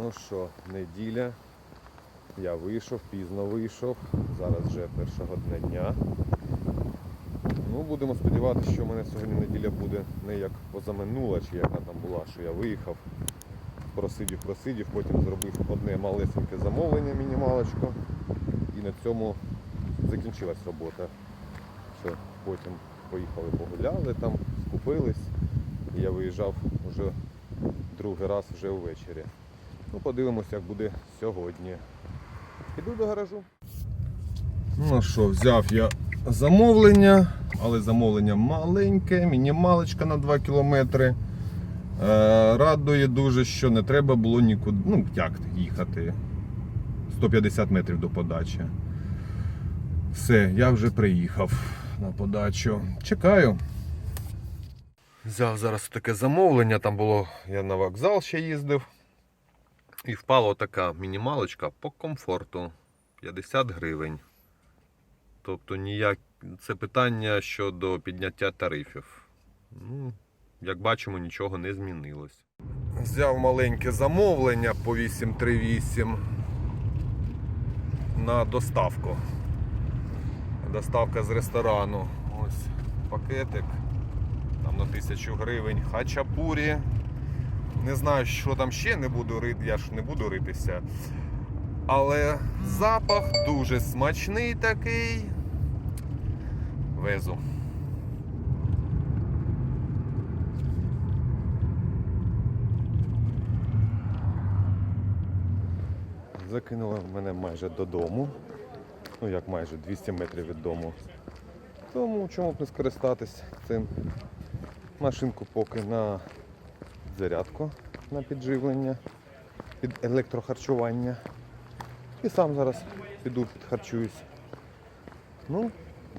Ну що, неділя. Я вийшов, пізно вийшов. Зараз вже першого дня дня. Ну, будемо сподіватися, що в мене сьогодні неділя буде не як позаминула, чи яка там була, що я виїхав, просидів, просидів, потім зробив одне малесеньке замовлення, мінімалочку. І на цьому закінчилась робота. Що потім поїхали, погуляли там, скупились. І я виїжджав вже другий раз вже ввечері. Ну, подивимося, як буде сьогодні. Іду до гаражу. Ну що, взяв я замовлення, але замовлення маленьке, мінімалочка на 2 кілометри. Е, радує дуже, що не треба було нікуди, ну як їхати. 150 метрів до подачі. Все, я вже приїхав на подачу. Чекаю. Взяв зараз таке замовлення, там було, я на вокзал ще їздив. І впала така мінімалочка по комфорту 50 гривень. Тобто ніяк... це питання щодо підняття тарифів. Ну, як бачимо, нічого не змінилось. Взяв маленьке замовлення по 838 на доставку. Доставка з ресторану. Ось пакетик. Там на 1000 гривень хачапурі. Не знаю, що там ще не буду рити, я ж не буду ритися. Але запах дуже смачний такий. Везу. Закинула мене майже додому. Ну як майже 200 метрів від дому. Тому чому б не скористатись цим машинку поки на зарядку на підживлення, під електрохарчування. І сам зараз піду підхарчуюсь. Ну,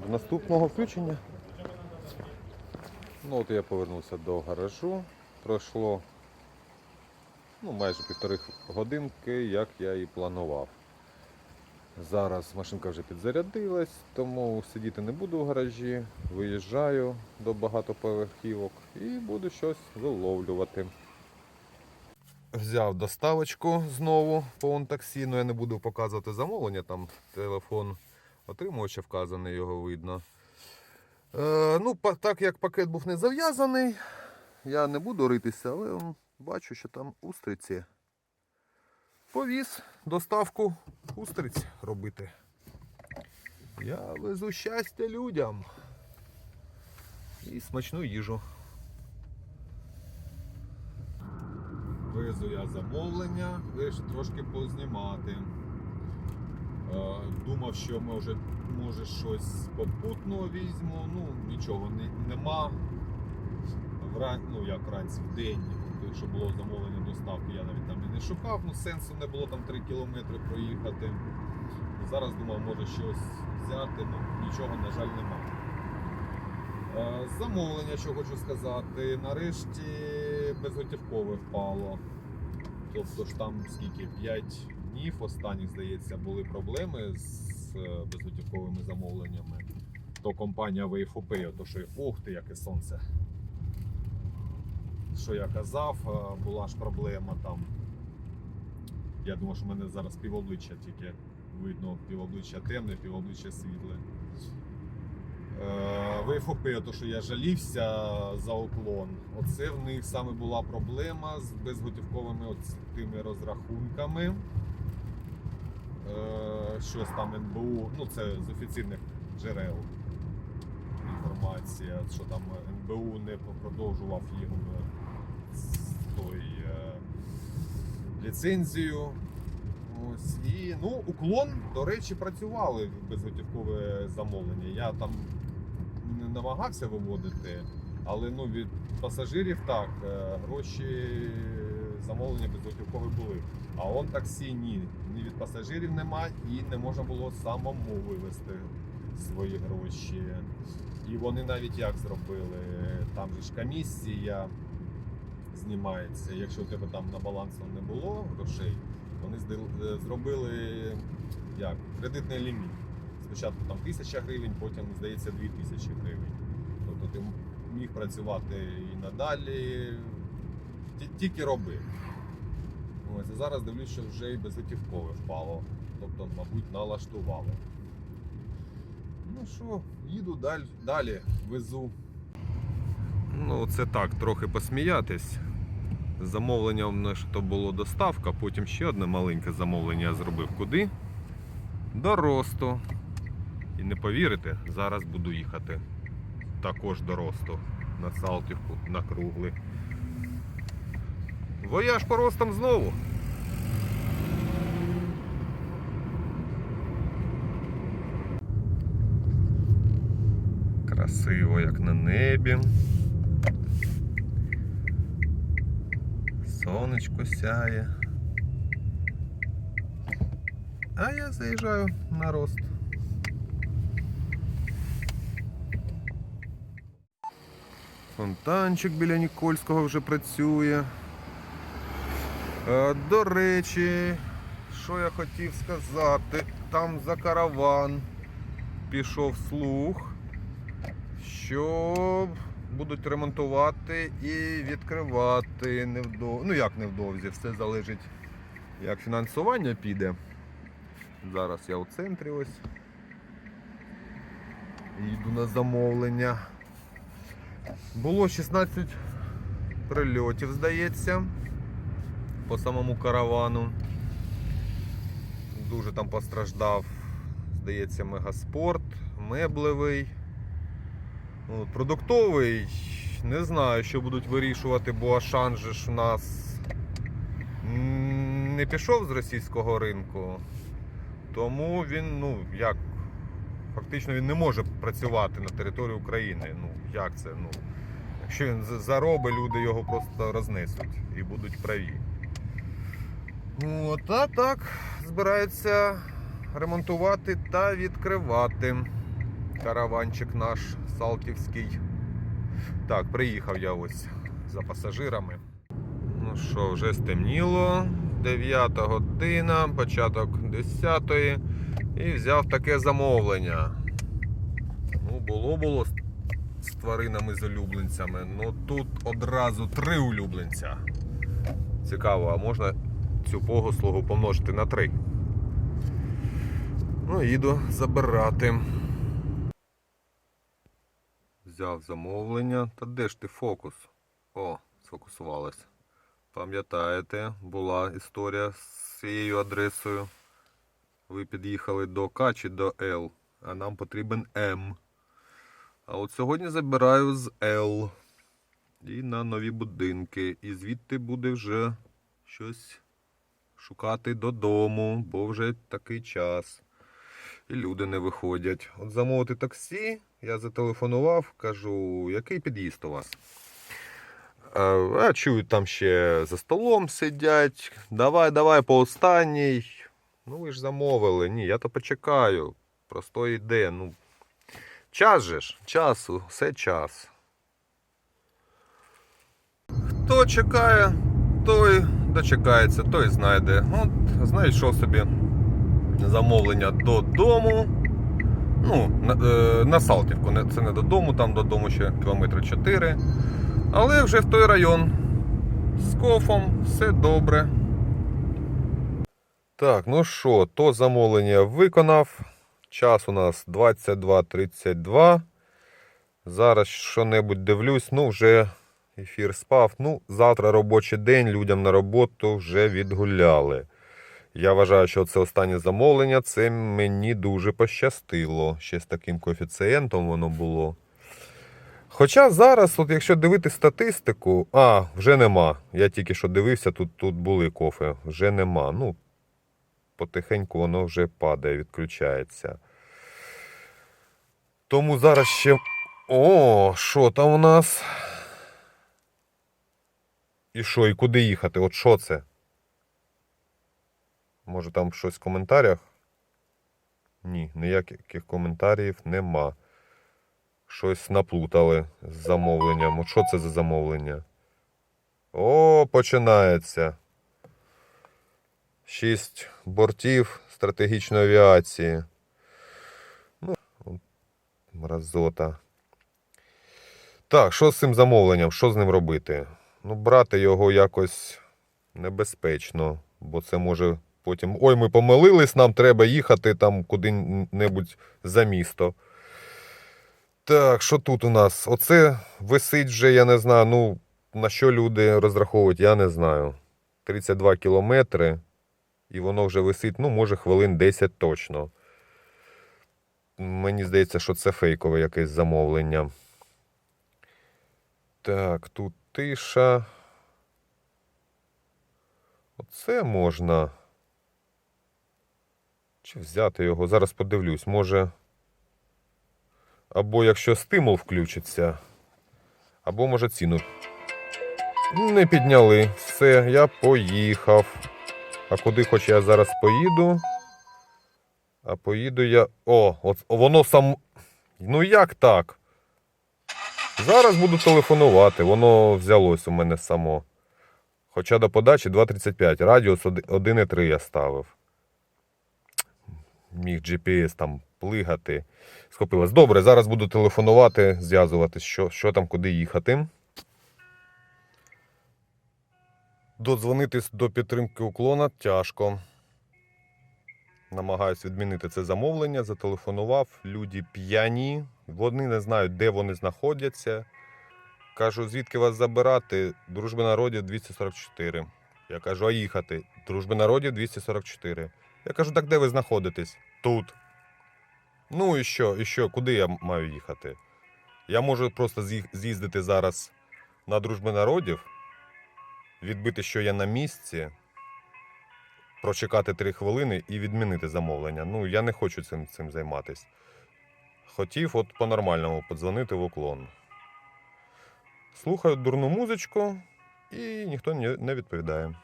до наступного включення. Ну от я повернувся до гаражу. Пройшло ну, майже півтори годинки, як я і планував. Зараз машинка вже підзарядилась, тому сидіти не буду в гаражі. Виїжджаю до багатоповерхівок і буду щось виловлювати. Взяв доставочку знову по онтаксі, ну я не буду показувати замовлення, там телефон отримувача вказаний, його видно. Е, ну, так як пакет був не зав'язаний, я не буду ритися, але бачу, що там устриці. Повіз доставку устриць робити. Я везу щастя людям і смачну їжу. Везу я замовлення, вирішив трошки познімати. Е, Думав, що може, може щось попутного візьму, ну нічого не, нема. Вран... Ну як вранці, в день, якщо було замовлення доставки, я навіть там і не шукав, ну сенсу не було там 3 кілометри проїхати. Зараз думав, може щось взяти, ну нічого, на жаль, нема. Е, Замовлення, що хочу сказати, нарешті безготівкове впало. Тобто ж там скільки 5 днів останніх, здається, були проблеми з е, безготівковими замовленнями. То компанія WaveOpay, то що ух ти, яке сонце. Що я казав, е, була ж проблема там. Я думаю, що в мене зараз півобличчя тільки видно, півобличчя темне, півобличчя світле. Е, WaveOpay, то що я жалівся за уклон. Оце в них саме була проблема з безготівковими тими розрахунками. Е, Щось там НБУ, ну це з офіційних джерел інформація, що там НБУ не продовжував їм той е, ліцензію. Ось і ну, уклон, до речі, працювали безготівкове замовлення. Я там не намагався виводити, але ну, від пасажирів так, е, гроші замовлення безготівкові були. А он таксі ні. Ні від пасажирів нема і не можна було самому вивезти свої гроші. І вони навіть як зробили, там же ж комісія знімається. Якщо у тебе там на балансу не було грошей, вони е, зробили як кредитний ліміт. Спочатку там тисяча гривень, потім, здається, дві тисячі гривень. Тобто ти міг працювати і надалі, Ті- тільки роби. А зараз дивлюсь, що вже і безготівкове впало. Тобто, мабуть, налаштували. Ну що, їду далі, далі везу. Ну, це так, трохи посміятись. Замовлення в мене то було доставка, потім ще одне маленьке замовлення я зробив. Куди? До Росту. І не повірите, зараз буду їхати також до Росту на Салтівку, на круглий. Вояж по ростам знову. Красиво, як на небі. Сонечко сяє. А я заїжджаю на рост. Фонтанчик біля Нікольського вже працює. До речі, що я хотів сказати, там за караван пішов слух, що будуть ремонтувати і відкривати невдовзі. Ну як невдовзі, все залежить, як фінансування піде. Зараз я у центрі ось. Їду на замовлення. Було 16 прильотів, здається, по самому каравану. Дуже там постраждав, здається, мегаспорт, меблевий. От, продуктовий, не знаю, що будуть вирішувати, бо Ашан же ж у нас не пішов з російського ринку. Тому він, ну, як, фактично він не може працювати на території України. Ну, як це? Ну, якщо він заробить, люди його просто рознесуть і будуть праві. От, а так збираються ремонтувати та відкривати караванчик наш Салтівський. Так, приїхав я ось за пасажирами. Ну що, вже стемніло. 9 година, початок 10 і взяв таке замовлення. Ну, було було з- тваринами з улюбленцями. Ну тут одразу три улюбленця. Цікаво, а можна цю послугу помножити на три. Ну, їду забирати. Взяв замовлення. Та де ж ти фокус? О, сфокусувалась. Пам'ятаєте, була історія з цією адресою. Ви під'їхали до К чи до Л, а нам потрібен М. А от сьогодні забираю з Л. І на нові будинки. І звідти буде вже щось шукати додому, бо вже такий час. І люди не виходять. От замовити таксі, я зателефонував, кажу, який під'їзд у вас? А чую, там ще за столом сидять. Давай, давай по останній. Ну ви ж замовили. Ні, я то почекаю. Просто йде. Ну, час же ж, часу, все час. Хто чекає, той дочекається, той знайде. От, знайшов собі замовлення додому. Ну, на, е, на Салтівку. Це не додому, там додому ще кілометри 4. Але вже в той район. З кофом все добре. Так, ну що, то замовлення виконав. Час у нас 22.32. Зараз що-небудь дивлюсь, ну вже ефір спав. Ну, завтра робочий день, людям на роботу вже відгуляли. Я вважаю, що це останнє замовлення. Це мені дуже пощастило. Ще з таким коефіцієнтом воно було. Хоча зараз, от якщо дивити статистику, а, вже нема. Я тільки що дивився, тут, тут були кофе, вже нема. Ну, потихеньку воно вже падає, відключається. Тому зараз ще. О, що там у нас? І що, і куди їхати? От що це? Може там щось в коментарях? Ні, ніяких коментарів нема. Щось наплутали з замовленням. От що це за замовлення? О, починається. Шість бортів стратегічної авіації. Ну, от мразота. Так, що з цим замовленням? Що з ним робити? Ну, брати його якось небезпечно. бо це може потім. Ой, ми помилились, нам треба їхати там куди-небудь за місто. Так, що тут у нас? Оце висить вже, я не знаю, ну, на що люди розраховують, я не знаю. 32 кілометри, і воно вже висить, ну, може, хвилин 10 точно. Мені здається, що це фейкове якесь замовлення. Так, тут тиша. Оце можна. Чи взяти його? Зараз подивлюсь, може. Або якщо стимул включиться, або може ціну. Не підняли. Все, я поїхав. А куди хоч я зараз поїду? А поїду я. О, от воно сам. Ну як так? Зараз буду телефонувати, воно взялось у мене само. Хоча до подачі 2.35, радіус 1.3 я ставив. Міг GPS там плигати. Схопилось. Добре, зараз буду телефонувати, зв'язуватись, що, що там, куди їхати. Додзвонитись до підтримки уклона тяжко. Намагаюсь відмінити це замовлення, зателефонував. Люди п'яні, вони не знають, де вони знаходяться. Кажу, звідки вас забирати? Дружби народів 244. Я кажу, а їхати? Дружби народів 244. Я кажу, так де ви знаходитесь? Тут. Ну і що, і що, куди я маю їхати? Я можу просто з'їздити зараз на дружби народів, відбити, що я на місці, прочекати 3 хвилини і відмінити замовлення. Ну, я не хочу цим, цим займатися. Хотів от по-нормальному подзвонити в уклон. Слухаю дурну музичку, і ніхто не відповідає.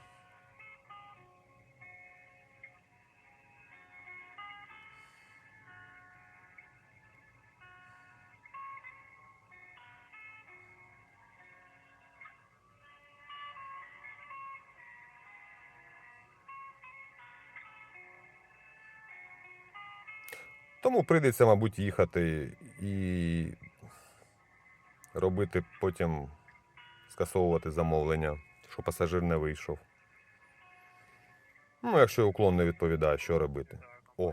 Тому прийдеться, мабуть, їхати і робити потім скасовувати замовлення, що пасажир не вийшов. Ну, якщо уклон не відповідає, що робити? О.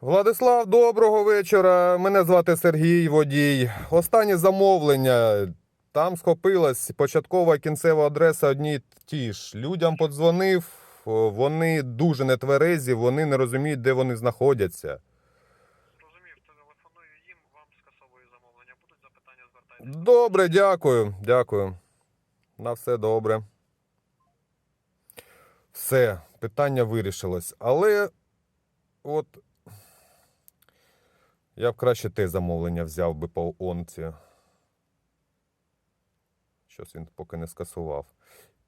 Владислав, доброго вечора. Мене звати Сергій Водій. Останнє замовлення. Там схопилась початкова кінцева адреса одні ті ж. Людям подзвонив, вони дуже нетверезі, вони не розуміють, де вони знаходяться. Зрозумів, телефоную їм, вам скасовую замовлення. Будуть запитання, звертайтеся. Добре, дякую, дякую. На все добре. Все, питання вирішилось. Але от я б краще те замовлення взяв би по онці. Щось він поки не скасував.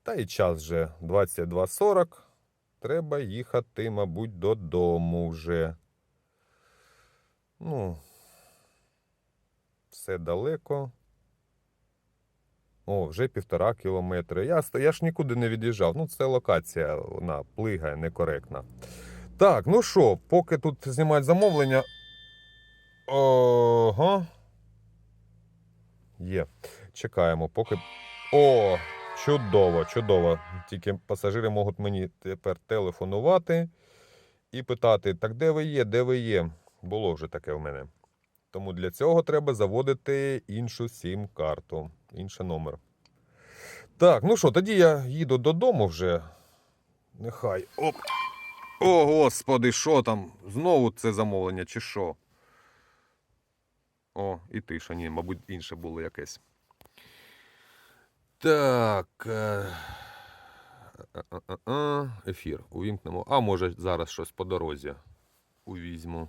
Та і час вже 22.40. Треба їхати, мабуть, додому вже. Ну, все далеко. О, вже півтора кілометри. Я, я ж нікуди не від'їжджав. Ну, це локація, вона плигає некоректна. Так, ну що, поки тут знімають замовлення. Ага. Є. Чекаємо, поки. О! Чудово, чудово. Тільки пасажири можуть мені тепер телефонувати і питати: так де ви є, де ви є? Було вже таке в мене. Тому для цього треба заводити іншу сім-карту, інший номер. Так, ну що, тоді я їду додому вже. Нехай. Оп. О, господи, що там? Знову це замовлення, чи що? О, і тиша, ні, мабуть, інше було якесь. Так. е, Ефір увімкнемо. А може зараз щось по дорозі увізьму.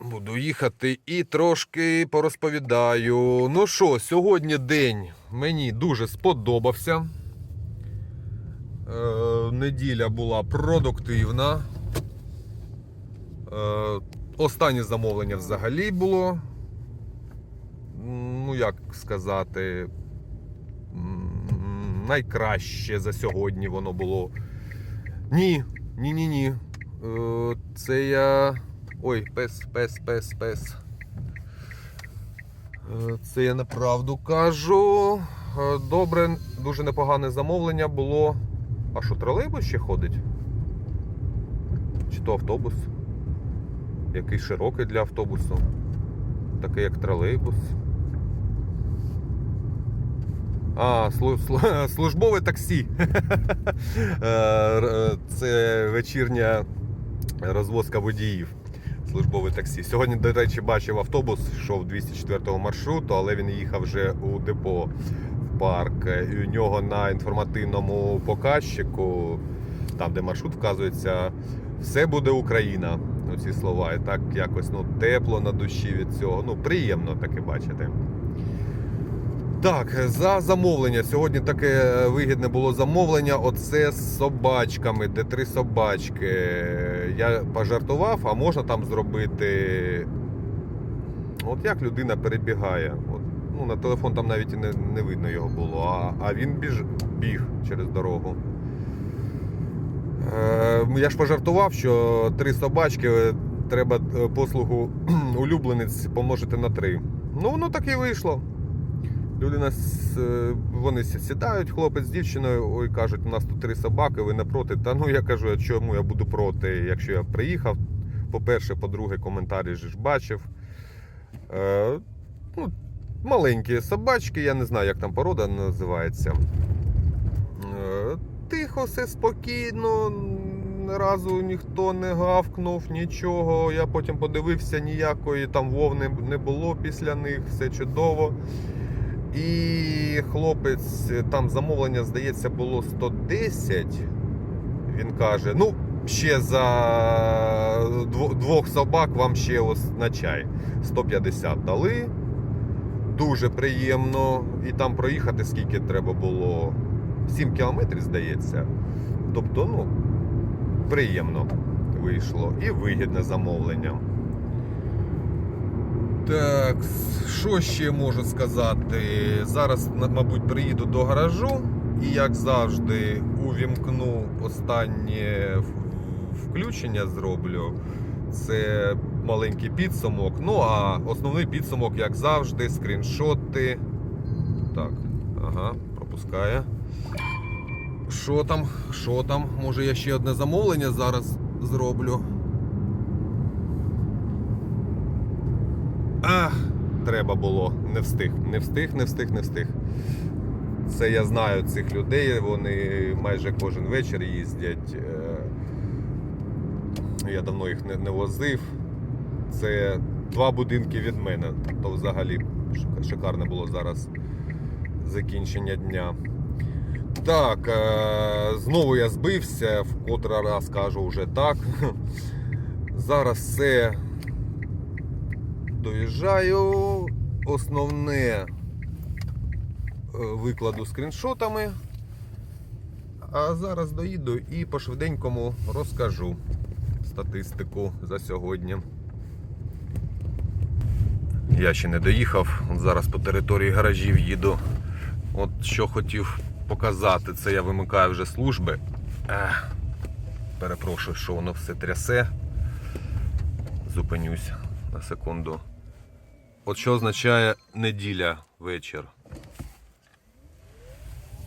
Буду їхати і трошки порозповідаю. Ну що, сьогодні день мені дуже сподобався. Е, неділя була продуктивна. Е, останнє замовлення взагалі було. Як сказати, найкраще за сьогодні воно було. Ні, ні, ні, ні. Е, Це я. Ой, пес, пес, пес, пес. Е, Це я неправду кажу. е, добре, дуже непогане замовлення було. А що, тролейбус ще ходить? Чи то автобус? Який широкий для автобусу. Такий як тролейбус. А, слу- слу- службове таксі. Е, Це вечірня розвозка водіїв. Службове таксі. Сьогодні, до речі, бачив автобус, йшов 204 маршруту, але він їхав вже у депо в парк. І у нього на інформативному показчику, там де маршрут вказується, все буде Україна. Оці слова. І так якось ну, тепло на душі від цього. Ну, приємно таке бачити. Так, за замовлення. Сьогодні таке вигідне було замовлення. Оце з собачками, де три собачки. Я пожартував, а можна там зробити. От як людина перебігає. От, ну, на телефон там навіть і не, не видно його було, а, а він біж, біг через дорогу. Е, я ж пожартував, що три собачки е, треба е, послугу улюбленець помножити на три. Ну, воно так і вийшло. Людина е, вони сідають, хлопець з дівчиною, ой, кажуть, у нас тут три собаки, ви не проти. Та ну я кажу, а чому я буду проти, якщо я приїхав. По-перше, по-друге, коментарі ж бачив. Е, ну, маленькі собачки, я не знаю, як там порода називається. Е, тихо, все спокійно, ні разу ніхто не гавкнув, нічого. Я потім подивився, ніякої там вовни не було після них, все чудово. І хлопець, там замовлення, здається, було 110. Він каже: ну, ще за двох собак вам ще ось на чай. 150 дали. Дуже приємно. І там проїхати скільки треба було. 7 кілометрів, здається. Тобто, ну, приємно вийшло. І вигідне замовлення. Так, що ще можу сказати? Зараз, мабуть, приїду до гаражу і, як завжди, увімкну останнє включення зроблю. Це маленький підсумок. Ну, а основний підсумок, як завжди, скріншоти. Так, ага, пропускає. Що там? Що там? Може я ще одне замовлення зараз зроблю. Ах, треба було. Не встиг. Не встиг, не встиг, не встиг. Це я знаю цих людей, вони майже кожен вечір їздять. Е, Я давно їх не, не возив. Це два будинки від мене. То взагалі шикарне було зараз закінчення дня. Так, е, знову я збився, в котрий раз кажу вже так. Зараз все доїжджаю. Основне е, викладу скріншотами. А зараз доїду і по швиденькому розкажу статистику за сьогодні. Я ще не доїхав. Зараз по території гаражів їду. От що хотів показати, це я вимикаю вже служби. Ех, перепрошую, що воно все трясе. Зупинюсь на секунду. От що означає неділя вечір.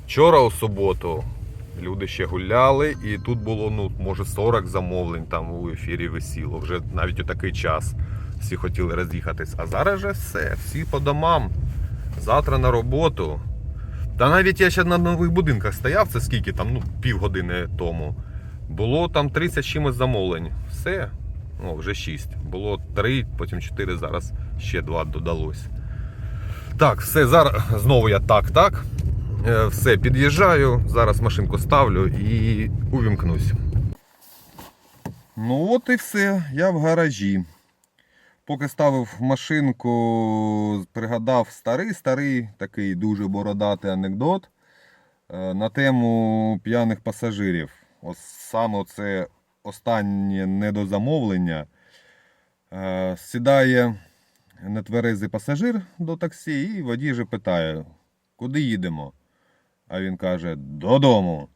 Вчора у суботу люди ще гуляли, і тут було, ну, може, 40 замовлень там у ефірі висіло. Вже навіть у такий час всі хотіли роз'їхатись. А зараз же все, всі по домам. Завтра на роботу. Та навіть я ще на нових будинках стояв, це скільки там, ну, півгодини тому. Було там 30 чимось замовлень. Все. О, вже 6. Було 3, потім 4, зараз ще 2 додалось. Так, все, зараз знову я так, так. Е, Все, під'їжджаю, зараз машинку ставлю і увімкнусь. Ну от і все, я в гаражі. Поки ставив машинку, пригадав старий, старий, такий дуже бородатий анекдот е, на тему п'яних пасажирів. Ось саме це останнє недозамовлення. Е, Сідає нетверезий пасажир до таксі, і водій же питає, куди їдемо? А він каже, додому.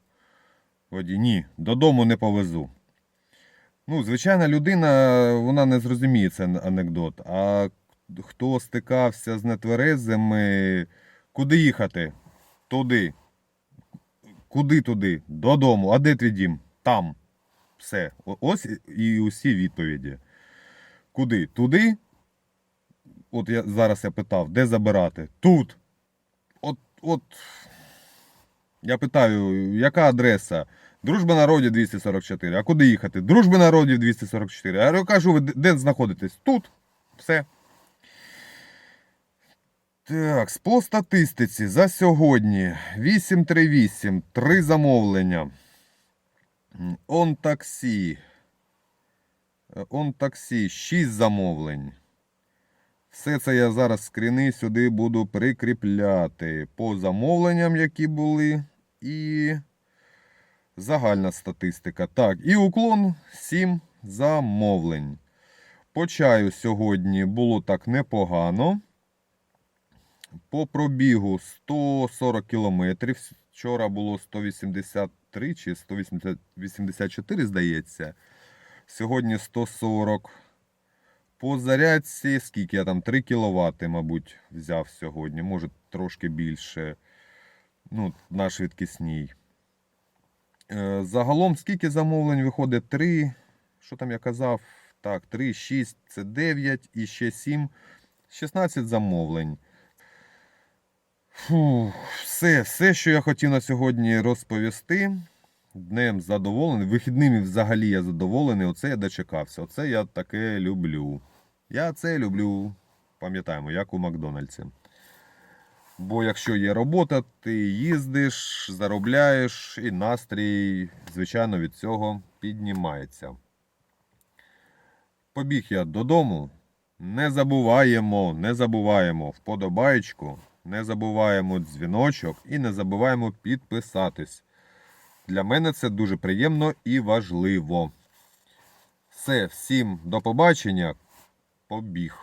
Водій, ні, додому не повезу. Ну, звичайна людина, вона не зрозуміє цей анекдот. А хто стикався з нетверезими, куди їхати? Туди. Куди туди? Додому. А де твій дім? Там. Все. Ось і усі відповіді. Куди? Туди? От я зараз я питав, де забирати? Тут. От, от. Я питаю, яка адреса? Дружба народів 244. А куди їхати? Дружба народів 244. А я кажу, ви де- знаходитесь? Тут. Все. Так, по статистиці за сьогодні 838, 3 замовлення. Он таксі. Е, Он таксі, 6 замовлень. Все це я зараз скріни сюди буду прикріпляти по замовленням, які були, і загальна статистика. Так, і уклон 7 замовлень. По чаю сьогодні було так непогано. По пробігу 140 кілометрів. Вчора було 183 чи 184, здається. Сьогодні 140. По зарядці, скільки я там 3 кВт, мабуть, взяв сьогодні, може трошки більше. Ну, на швидкісній. Е, Загалом, скільки замовлень виходить? 3. Що там я казав? Так, 3, 6, це 9 і ще 7. 16 замовлень. Фух, все, все, що я хотів на сьогодні розповісти. Днем задоволений. Вихідними взагалі я задоволений. Оце я дочекався. Оце я таке люблю. Я це люблю. Пам'ятаємо, як у Макдональдсі. Бо якщо є робота, ти їздиш, заробляєш, і настрій, звичайно, від цього піднімається. Побіг я додому. Не забуваємо, не забуваємо вподобаєчку, не забуваємо дзвіночок і не забуваємо підписатись. Для мене це дуже приємно і важливо. Все, всім до побачення. Побіг.